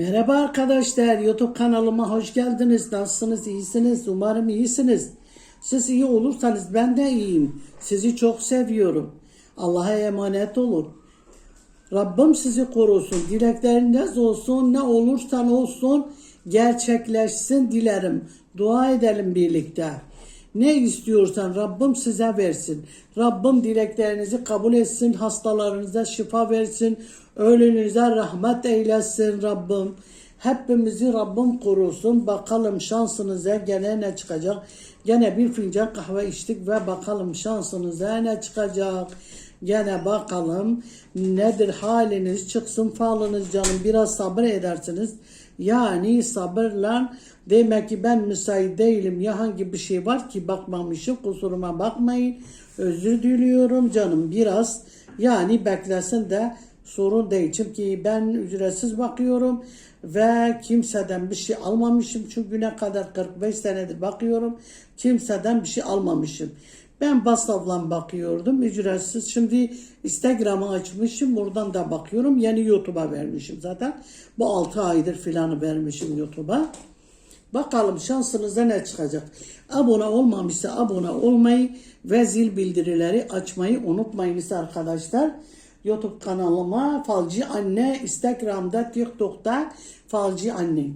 Merhaba arkadaşlar, YouTube kanalıma hoş geldiniz. Nasılsınız, iyisiniz? Umarım iyisiniz. Siz iyi olursanız ben de iyiyim. Sizi çok seviyorum. Allah'a emanet olun. Rabbim sizi korusun. Dilekleriniz olsun, ne olursan olsun gerçekleşsin dilerim. Dua edelim birlikte. Ne istiyorsan Rabbim size versin. Rabbim dileklerinizi kabul etsin, hastalarınıza şifa versin, ölünüze rahmet eylesin Rabbim. Hepimizi Rabbim korusun. Bakalım şansınıza gene ne çıkacak. Gene bir fincan kahve içtik ve bakalım şansınıza ne çıkacak. Gene bakalım nedir haliniz çıksın falınız canım biraz sabır edersiniz. Yani sabırla demek ki ben müsait değilim ya hangi bir şey var ki bakmamışım kusuruma bakmayın. Özür diliyorum canım biraz yani beklesin de sorun değil. Çünkü ben ücretsiz bakıyorum ve kimseden bir şey almamışım. Şu güne kadar 45 senedir bakıyorum. Kimseden bir şey almamışım. Ben Baslav'la bakıyordum ücretsiz. Şimdi Instagram'ı açmışım. Buradan da bakıyorum. Yeni YouTube'a vermişim zaten. Bu 6 aydır filanı vermişim YouTube'a. Bakalım şansınıza ne çıkacak. Abone olmamışsa abone olmayı ve zil bildirileri açmayı unutmayınız arkadaşlar. YouTube kanalıma Falcı Anne, Instagram'da, TikTok'ta Falcı Anne.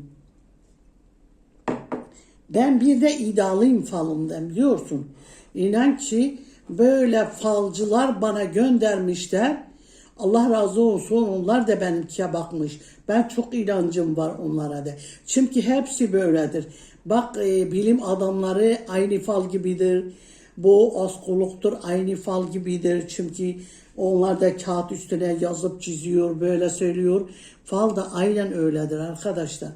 Ben bir de iddialıyım falımdan biliyorsun. İnan ki böyle falcılar bana göndermişler. Allah razı olsun onlar da benimkiye bakmış. Ben çok inancım var onlara da. Çünkü hepsi böyledir. Bak e, bilim adamları aynı fal gibidir. Bu askologtur aynı fal gibidir. Çünkü onlar da kağıt üstüne yazıp çiziyor böyle söylüyor. Fal da aynen öyledir arkadaşlar.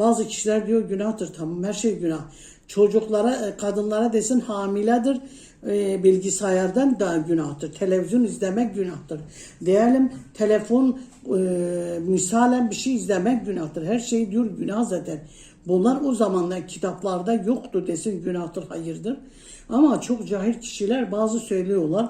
Bazı kişiler diyor günahtır tamam her şey günah. Çocuklara, e, kadınlara desin hamiledir e, bilgisayardan da günahtır. Televizyon izlemek günahtır. Diyelim telefon e, misalen bir şey izlemek günahtır. Her şey diyor günah zaten. Bunlar o zamanlar kitaplarda yoktu desin günahtır hayırdır. Ama çok cahil kişiler bazı söylüyorlar.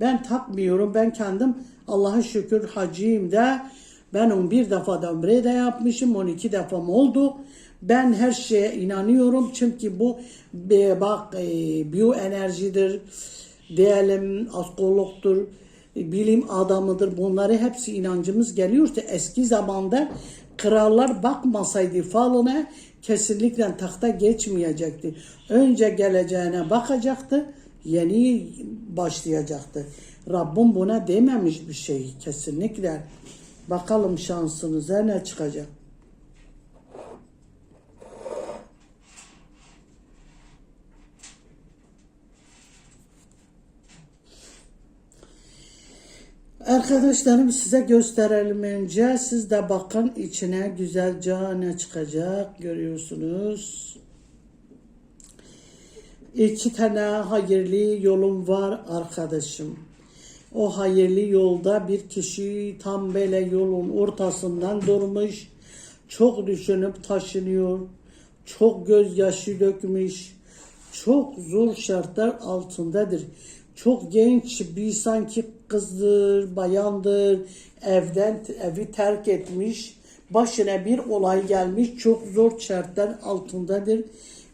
Ben takmıyorum. Ben kendim Allah'a şükür hacıyım da ben 11 defa da umre de yapmışım. 12 defam oldu. Ben her şeye inanıyorum. Çünkü bu e, bak e, biyoenerjidir. Diyelim astrologtur. e, Bilim adamıdır. Bunları hepsi inancımız geliyorsa eski zamanda krallar bakmasaydı falına kesinlikle tahta geçmeyecekti. Önce geleceğine bakacaktı. Yeni başlayacaktı. Rabbim buna dememiş bir şey kesinlikle. Bakalım şansınıza ne çıkacak. Arkadaşlarım size gösterelim önce. Siz de bakın içine güzelce ne çıkacak görüyorsunuz. İki tane hayırlı yolum var arkadaşım. O hayırlı yolda bir kişi tam böyle yolun ortasından durmuş. Çok düşünüp taşınıyor. Çok gözyaşı dökmüş. Çok zor şartlar altındadır. Çok genç bir sanki kızdır, bayandır. Evden evi terk etmiş. Başına bir olay gelmiş. Çok zor şartlar altındadır.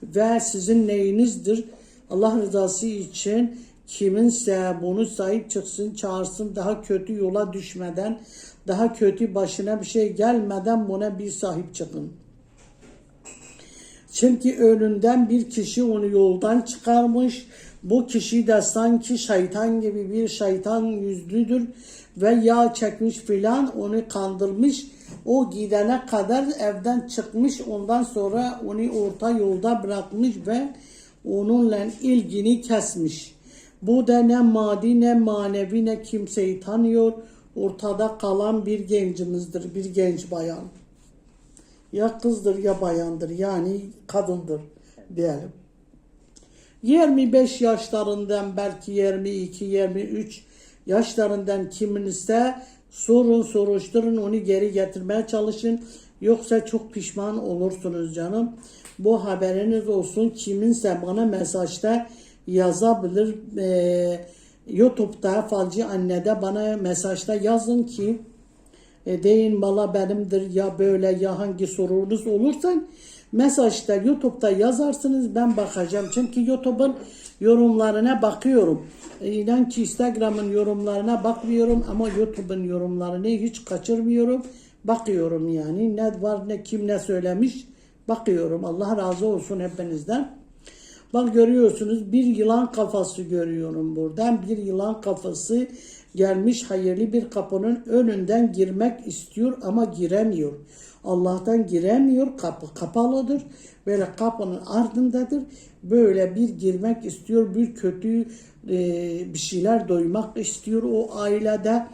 Ve sizin neyinizdir? Allah rızası için kiminse bunu sahip çıksın, çağırsın daha kötü yola düşmeden, daha kötü başına bir şey gelmeden buna bir sahip çıkın. Çünkü önünden bir kişi onu yoldan çıkarmış. Bu kişi de sanki şeytan gibi bir şeytan yüzlüdür ve yağ çekmiş filan onu kandırmış. O gidene kadar evden çıkmış ondan sonra onu orta yolda bırakmış ve onunla ilgini kesmiş. Bu da ne maddi ne manevi ne kimseyi tanıyor. Ortada kalan bir gencimizdir, bir genç bayan. Ya kızdır ya bayandır yani kadındır diyelim. 25 yaşlarından belki 22, 23 yaşlarından kiminizse sorun soruşturun onu geri getirmeye çalışın. Yoksa çok pişman olursunuz canım. Bu haberiniz olsun. Kiminse bana mesajda yazabilir. Ee, YouTube'da Falcı Anne'de bana mesajda yazın ki E, deyin bala benimdir ya böyle ya hangi sorunuz olursa mesajda YouTube'da yazarsınız ben bakacağım. Çünkü YouTube'un yorumlarına bakıyorum. E, İnan ki Instagram'ın yorumlarına bakmıyorum ama YouTube'un yorumlarını hiç kaçırmıyorum. Bakıyorum yani ne var ne kim ne söylemiş bakıyorum. Allah razı olsun hepinizden. Bak görüyorsunuz bir yılan kafası görüyorum buradan. Bir yılan kafası gelmiş hayırlı bir kapının önünden girmek istiyor ama giremiyor. Allah'tan giremiyor. Kapı kapalıdır. Böyle kapının ardındadır. Böyle bir girmek istiyor. Bir kötü e, bir şeyler duymak istiyor. O ailede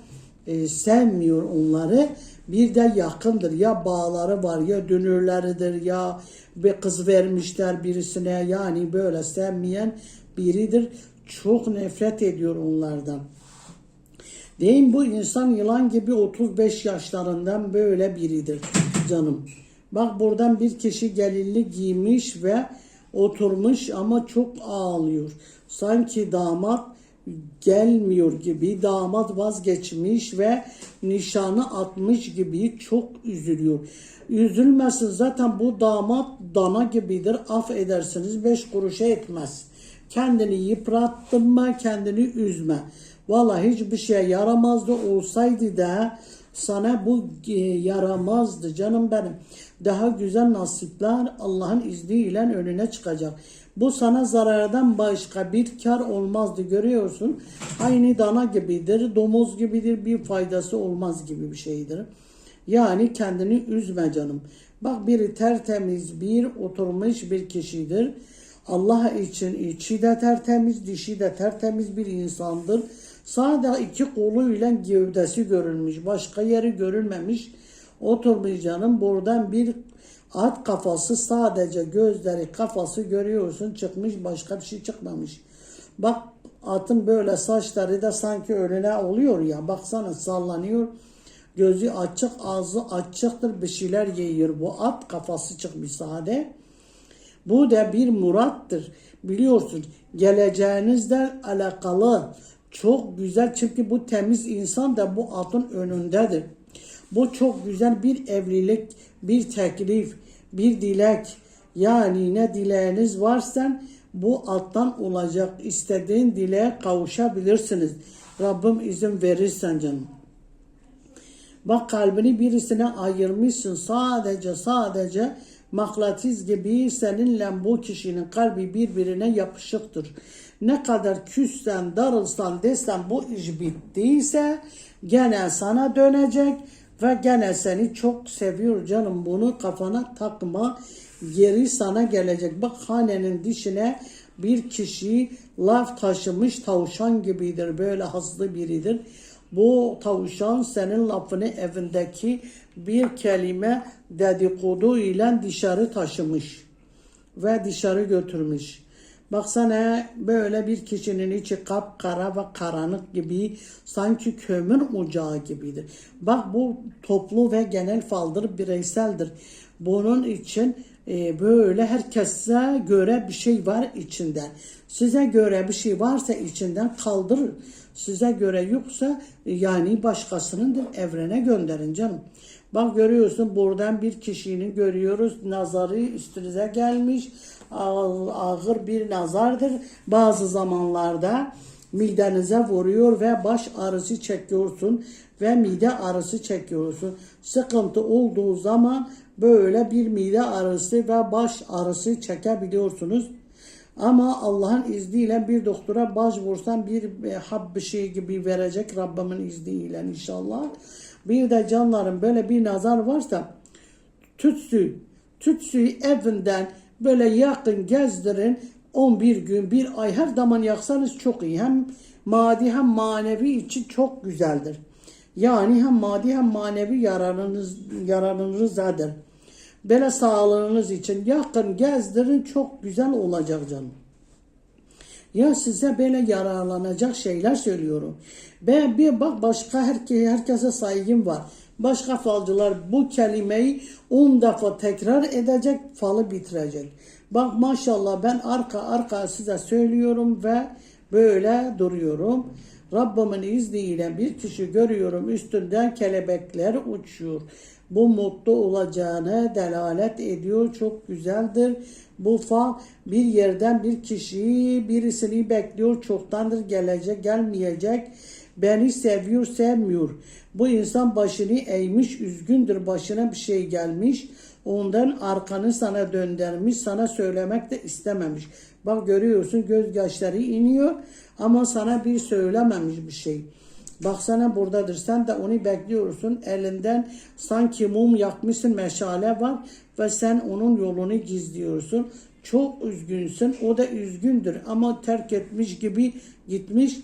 e, sevmiyor onları. Bir de yakındır. Ya bağları var ya dünürleridir ya bir kız vermişler birisine yani böyle sevmeyen biridir. Çok nefret ediyor onlardan. Deyin bu insan yılan gibi 35 yaşlarından böyle biridir canım. Bak buradan bir kişi gelinli giymiş ve oturmuş ama çok ağlıyor. Sanki damat gelmiyor gibi damat vazgeçmiş ve nişanı atmış gibi çok üzülüyor. Üzülmesin zaten bu damat dana gibidir affedersiniz beş kuruşa etmez. Kendini yıprattırma kendini üzme. Vallahi hiçbir şey yaramazdı olsaydı da sana bu e, yaramazdı canım benim. Daha güzel nasipler Allah'ın izniyle önüne çıkacak. Bu sana zarardan başka bir kar olmazdı görüyorsun. Aynı dana gibidir, domuz gibidir bir faydası olmaz gibi bir şeydir. Yani kendini üzme canım. Bak biri tertemiz bir oturmuş bir kişidir. Allah için içi de tertemiz, dişi de tertemiz bir insandır. Sadece iki koluyla gövdesi görülmüş. Başka yeri görülmemiş. Oturmuş canım. Buradan bir at kafası sadece gözleri kafası görüyorsun çıkmış başka bir şey çıkmamış. Bak atın böyle saçları da sanki önüne oluyor ya baksana sallanıyor. Gözü açık ağzı açıktır bir şeyler yiyor. Bu at kafası çıkmış sade. Bu da bir murattır. Biliyorsun geleceğinizle alakalı çok güzel çünkü bu temiz insan da bu atın önündedir. Bu çok güzel bir evlilik, bir teklif, bir dilek. Yani ne dileğiniz varsa bu alttan olacak. İstediğin dileğe kavuşabilirsiniz. Rabbim izin verirsen canım. Bak kalbini birisine ayırmışsın sadece sadece mıknatıs gibi seninle bu kişinin kalbi birbirine yapışıktır. Ne kadar küssen, darılsan, desen bu iş bittiyse gene sana dönecek ve gene seni çok seviyor canım. Bunu kafana takma. Geri sana gelecek. Bak hanenin dişine bir kişi laf taşımış tavşan gibidir. Böyle hızlı biridir. Bu tavşan senin lafını evindeki bir kelime dedikodu ile dışarı taşımış ve dışarı götürmüş. Baksana böyle bir kişinin içi kapkara ve karanlık gibi sanki kömür ocağı gibidir. Bak bu toplu ve genel faldır, bireyseldir. Bunun için e, böyle herkese göre bir şey var içinden. Size göre bir şey varsa içinden kaldırır. Size göre yoksa yani başkasının evrene gönderin canım. Bak görüyorsun buradan bir kişinin görüyoruz nazarı üstünüze gelmiş ağır bir nazardır. Bazı zamanlarda midenize vuruyor ve baş ağrısı çekiyorsun ve mide ağrısı çekiyorsun. Sıkıntı olduğu zaman böyle bir mide ağrısı ve baş ağrısı çekebiliyorsunuz. Ama Allah'ın izniyle bir doktora başvursan bir e, hap bir şey gibi verecek Rabbimin izniyle inşallah. Bir de canların böyle bir nazar varsa tütsü, tütsüyü evinden böyle yakın gezdirin. 11 gün, bir ay her zaman yaksanız çok iyi. Hem maddi hem manevi için çok güzeldir. Yani hem maddi hem manevi yararınız, yararınızdadır. Böyle sağlığınız için yakın gezdirin çok güzel olacak canım. Ya size böyle yararlanacak şeyler söylüyorum. Ben bir bak başka herkese, herkese saygım var. Başka falcılar bu kelimeyi 10 defa tekrar edecek, falı bitirecek. Bak maşallah ben arka arka size söylüyorum ve böyle duruyorum. Rabbimin izniyle bir kişi görüyorum üstünden kelebekler uçuyor. Bu mutlu olacağına delalet ediyor. Çok güzeldir. Bu fal bir yerden bir kişiyi birisini bekliyor. Çoktandır gelecek gelmeyecek. Beni seviyor sevmiyor. Bu insan başını eğmiş üzgündür. Başına bir şey gelmiş. Ondan arkanı sana döndürmüş. Sana söylemek de istememiş. Bak görüyorsun gözyaşları iniyor. Ama sana bir söylememiş bir şey. Baksana buradadır. Sen de onu bekliyorsun. Elinden sanki mum yakmışsın meşale var ve sen onun yolunu gizliyorsun. Çok üzgünsün. O da üzgündür ama terk etmiş gibi gitmiş.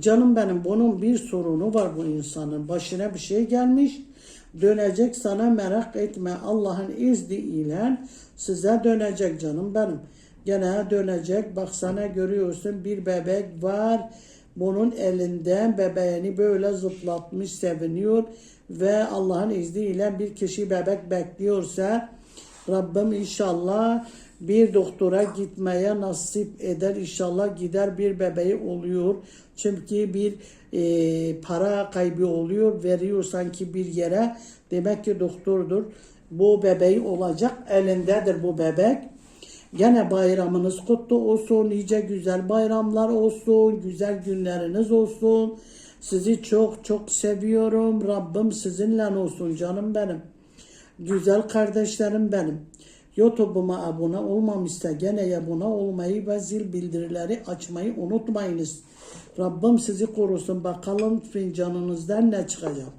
Canım benim bunun bir sorunu var bu insanın. Başına bir şey gelmiş. Dönecek sana merak etme. Allah'ın izniyle size dönecek canım benim. Gene dönecek. Bak sana görüyorsun bir bebek var. Bunun elinden bebeğini böyle zıplatmış seviniyor. Ve Allah'ın izniyle bir kişi bebek bekliyorsa Rabbim inşallah bir doktora gitmeye nasip eder. İnşallah gider bir bebeği oluyor. Çünkü bir e, para kaybı oluyor. Veriyor sanki bir yere. Demek ki doktordur. Bu bebeği olacak. Elindedir bu bebek. Gene bayramınız kutlu olsun. Nice güzel bayramlar olsun. Güzel günleriniz olsun. Sizi çok çok seviyorum. Rabbim sizinle olsun canım benim. Güzel kardeşlerim benim. YouTube'uma abone olmamışsa gene abone olmayı ve zil bildirileri açmayı unutmayınız. Rabbim sizi korusun. Bakalım fincanınızdan ne çıkacak.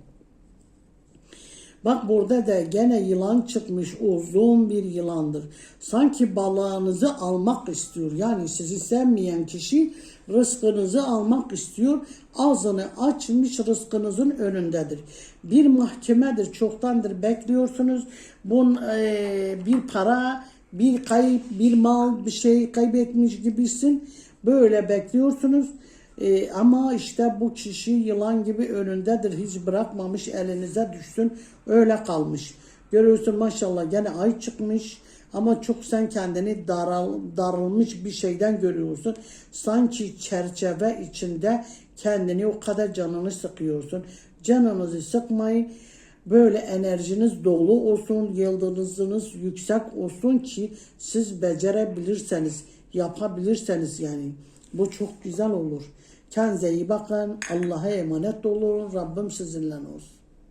Bak burada da gene yılan çıkmış uzun bir yılandır. Sanki balığınızı almak istiyor. Yani sizi sevmeyen kişi rızkınızı almak istiyor. Ağzını açmış rızkınızın önündedir. Bir mahkemedir. Çoktandır bekliyorsunuz. Bun e, bir para, bir kayıp, bir mal, bir şey kaybetmiş gibisin. Böyle bekliyorsunuz. Ee, ama işte bu kişi yılan gibi önündedir. Hiç bırakmamış elinize düşsün. Öyle kalmış. Görüyorsun maşallah gene ay çıkmış. Ama çok sen kendini daral, darılmış bir şeyden görüyorsun. Sanki çerçeve içinde kendini o kadar canını sıkıyorsun. Canınızı sıkmayın. Böyle enerjiniz dolu olsun, yıldızınız yüksek olsun ki siz becerebilirseniz, yapabilirseniz yani. Bu çok güzel olur. Kendinize iyi bakın. Allah'a emanet olun. Rabbim sizinle olsun.